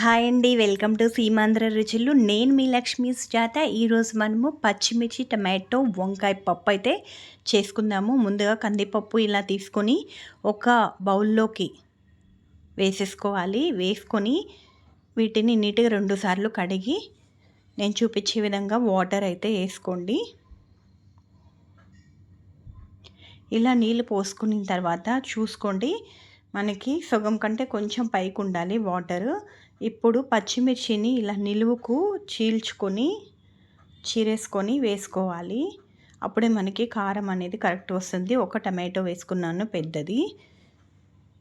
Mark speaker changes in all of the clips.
Speaker 1: Hi అండి welcome to Seemandhra రుచులు. నేను మీ లక్ష్మీ సుజాత ఈరోజు మనము పచ్చిమిర్చి టమాటో వంకాయ పప్పు అయితే చేసుకుందాము. ముందుగా కందిపప్పు ఇలా తీసుకొని ఒక బౌల్లోకి వేసేసుకోవాలి. వేసుకొని వీటిని నీట్గా రెండుసార్లు కడిగి నేను చూపించే విధంగా వాటర్ అయితే వేసుకోండి. ఇలా నీళ్ళు పోసుకున్న తర్వాత చూసుకోండి. మనకి సగం కంటే కొంచెం పైకి ఉండాలి వాటర్. ఇప్పుడు పచ్చిమిర్చిని ఇలా నిలువుకు చీల్చుకొని చీరేసుకొని వేసుకోవాలి. అప్పుడే మనకి కారం అనేది కరెక్ట్ వస్తుంది. ఒక టమాటో వేసుకున్నాను పెద్దది.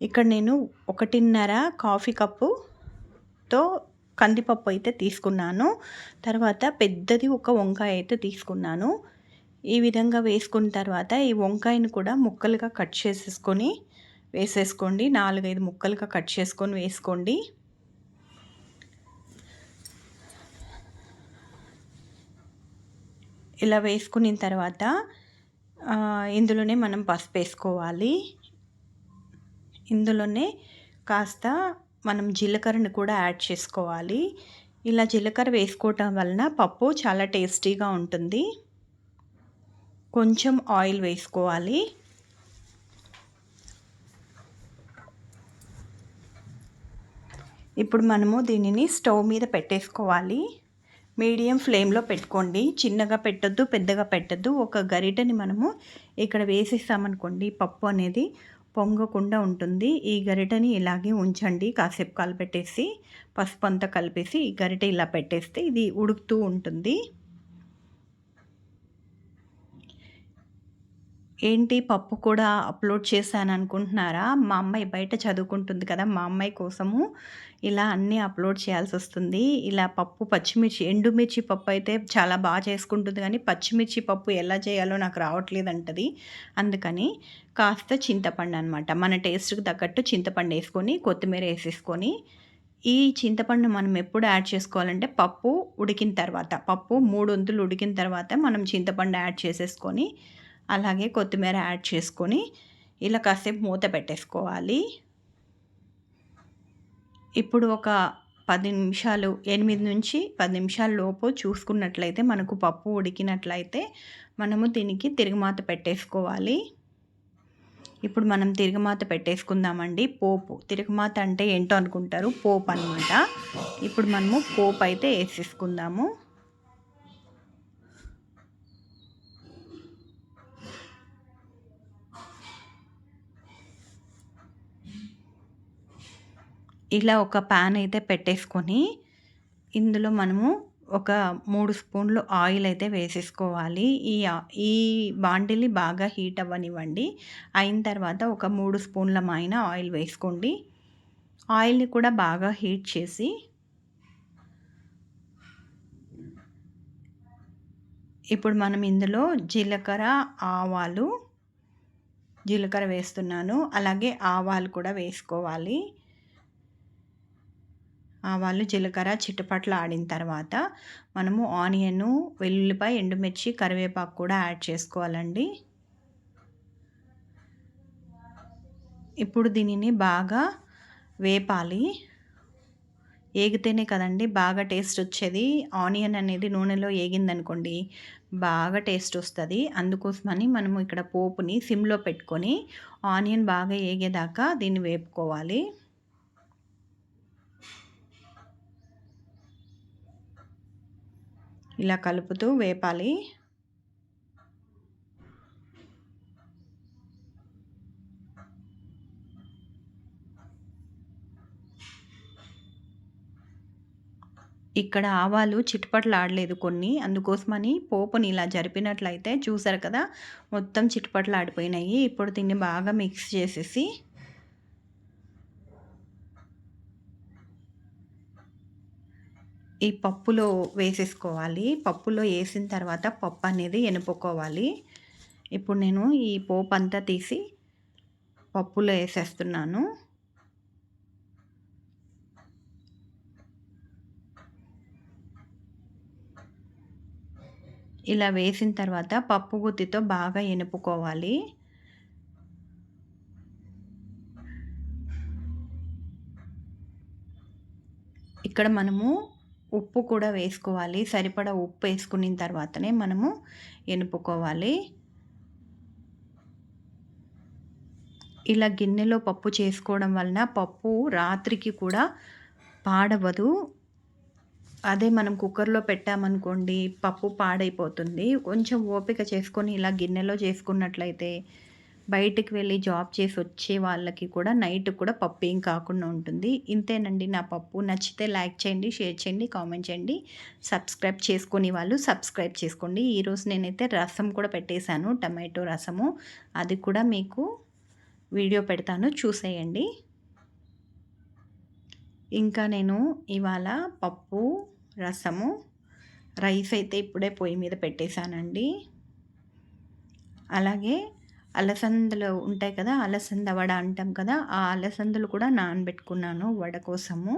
Speaker 1: ఇక్కడ నేను ఒకటిన్నర కాఫీ కప్పుతో కందిపప్పు అయితే తీసుకున్నాను. తర్వాత పెద్దది ఒక వంకాయ అయితే తీసుకున్నాను. ఈ విధంగా వేసుకున్న తర్వాత ఈ వంకాయను కూడా ముక్కలుగా కట్ చేసేసుకొని వేసేసుకోండి. నాలుగైదు ముక్కలుగా కట్ చేసుకొని వేసుకోండి. ఇలా వేసుకున్న తర్వాత ఇందులోనే మనం పసుపు వేసుకోవాలి. ఇందులోనే కాస్త మనం జీలకర్రను కూడా యాడ్ చేసుకోవాలి. ఇలా జీలకర్ర వేసుకోవటం వలన పప్పు చాలా టేస్టీగా ఉంటుంది. కొంచెం ఆయిల్ వేసుకోవాలి. ఇప్పుడు మనము దీనిని స్టవ్ మీద పెట్టేసుకోవాలి. మీడియం ఫ్లేమ్లో పెట్టుకోండి. చిన్నగా పెట్టద్దు పెద్దగా పెట్టద్దు. ఒక గరిటని మనము ఇక్కడ వేసేసామనుకోండి పప్పు అనేది పొంగకుండా ఉంటుంది. ఈ గరిటని ఇలాగే ఉంచండి కాసేపు కలిపెట్టేసి పసుపు అంతా కలిపేసి ఈ గరిట ఇలా పెట్టేస్తే ఇది ఉడుకుతూ ఉంటుంది. ఏంటి పప్పు కూడా అప్లోడ్ చేశాను అనుకుంటున్నారా మా అమ్మాయి బయట చదువుకుంటుంది కదా మా అమ్మాయి కోసము ఇలా అన్నీ అప్లోడ్ చేయాల్సి వస్తుంది ఇలా పప్పు పచ్చిమిర్చి ఎండుమిర్చి పప్పు అయితే చాలా బాగా చేసుకుంటుంది కానీ పచ్చిమిర్చి పప్పు ఎలా చేయాలో నాకు రావట్లేదు అంటది అందుకని కాస్త చింతపండు అనమాట మన టేస్ట్కి తగ్గట్టు చింతపండు వేసుకొని కొత్తిమీర వేసేసుకొని ఈ చింతపండు మనం ఎప్పుడు యాడ్ చేసుకోవాలంటే పప్పు ఉడికిన తర్వాత పప్పు మూడు వంతులు ఉడికిన తర్వాత మనం చింతపండు యాడ్ చేసేసుకొని అలాగే కొత్తిమీర యాడ్ చేసుకొని ఇలా కాసేపు మూత పెట్టేసుకోవాలి. ఇప్పుడు ఒక పది నిమిషాలు ఎనిమిది నుంచి పది నిమిషాల లోపు చూసుకున్నట్లయితే మనకు పప్పు ఉడికినట్లయితే మనము దీనికి తిరుగుమాత పెట్టేసుకోవాలి. ఇప్పుడు మనం తిరుగుమాత పెట్టేసుకుందామండి. పోపు తిరుగుమాత అంటే ఏంటో అనుకుంటారు? పోపు అనమాట ఇప్పుడు మనము పోపు అయితే వేసేసుకుందాము. ఇలా ఒక ప్యాన్ అయితే పెట్టేసుకొని ఇందులో మనము ఒక మూడు స్పూన్లు ఆయిల్ అయితే వేసేసుకోవాలి. ఈ ఈ బాండిలి బాగా హీట్ అవ్వనివ్వండి. అయిన తర్వాత ఒక మూడు స్పూన్ల మైన ఆయిల్ వేసుకోండి. ఆయిల్ని కూడా బాగా హీట్ చేసి ఇప్పుడు మనం ఇందులో జీలకర్ర ఆవాలు జీలకర్ర వేస్తున్నాను. అలాగే ఆవాలు కూడా వేసుకోవాలి. ఆవాలు జీలకర్ర చిట్టుపట్ల ఆడిన తర్వాత మనము ఆనియన్ వెల్లుల్లిపాయ ఎండుమిర్చి కరివేపాకు కూడా యాడ్ చేసుకోవాలండి. ఇప్పుడు దీనిని బాగా వేపాలి. ఏగితేనే కదండి బాగా టేస్ట్ వచ్చేది. ఆనియన్ అనేది నూనెలో ఏగిందనుకోండి బాగా టేస్ట్ వస్తుంది. అందుకోసమని మనము ఇక్కడ పోపుని సిమ్లో పెట్టుకొని ఆనియన్ బాగా ఏగేదాకా దీన్ని వేపుకోవాలి. ఇలా కలుపుతూ వేపాలి. ఇక్కడ ఆవాలు చిట్పట్లు ఆడలేదు కొన్ని. అందుకోసమని పోపుని ఇలా జరిపినట్లయితే చూసారు కదా మొత్తం చిట్పట్లు ఆడిపోయినాయి ఇప్పుడు దీన్ని బాగా మిక్స్ చేసేసి ఈ పప్పులో వేసేసుకోవాలి. పప్పులో వేసిన తర్వాత పప్పు అనేది ఎనుపుకోవాలి. ఇప్పుడు నేను ఈ పోపు అంతా తీసి పప్పులో వేసేస్తున్నాను. ఇలా వేసిన తర్వాత పప్పు గుత్తితో బాగా ఎనుపుకోవాలి. ఇక్కడ మనము ఉప్పు కూడా వేసుకోవాలి. సరిపడా ఉప్పు వేసుకున్న తర్వాతనే మనము ఎనుపుకోవాలి. ఇలా గిన్నెలో పప్పు చేసుకోవడం వలన పప్పు రాత్రికి కూడా పాడవదు. అదే మనం కుక్కర్లో పెట్టామనుకోండి పప్పు పాడైపోతుంది. కొంచెం ఓపిక చేసుకొని ఇలా గిన్నెలో చేసుకున్నట్లయితే బయటకు వెళ్ళి జాబ్ చేసి వచ్చే వాళ్ళకి కూడా నైట్ కూడా పప్పు ఏం కాకుండా ఉంటుంది. ఇంతేనండి నా పప్పు. నచ్చితే లైక్ చేయండి షేర్ చేయండి కామెంట్ చేయండి. సబ్స్క్రైబ్ చేసుకుని వాళ్ళు సబ్స్క్రైబ్ చేసుకోండి. ఈరోజు నేనైతే రసం కూడా పెట్టేశాను టమాటో రసము. అది కూడా మీకు వీడియో పెడతాను చూసేయండి. ఇంకా నేను ఇవాళ పప్పు రసము రైస్ అయితే ఇప్పుడే పొయ్యి మీద పెట్టేశానండి. అలాగే అలసందలు ఉంటాయి కదా అలసంద వడ అంటాం కదా ఆ అలసందలు కూడా నానబెట్టుకున్నాను వడ కోసము.